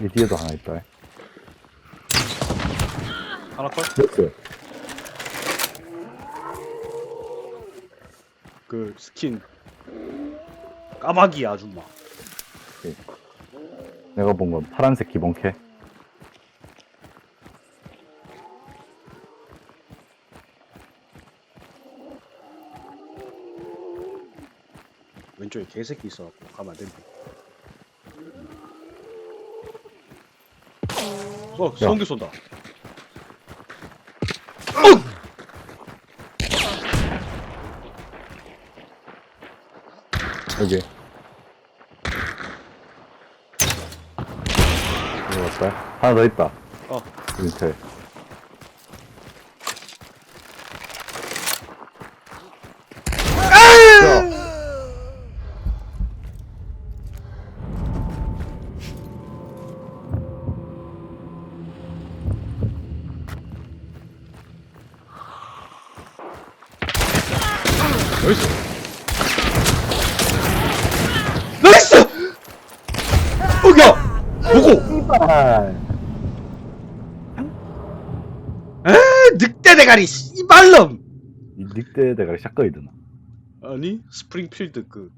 이 뒤에도 하나 있다. 하나 컷? 됐어. 그 스킨 까마귀 아줌마 내가 본 건 파란색 기본캐. 왼쪽에 개새끼 있어갖고 가면 안 된대 어 성기 쏜다 여기. 여기 왔다. 하나 더 있다. 어 밑에. 나이스. 나이스! 어야! 보고! 아, 에? 늑대 대가리 씨발놈! 이 늑대 대가리 샷건이 드나? 아니 스프링필드 그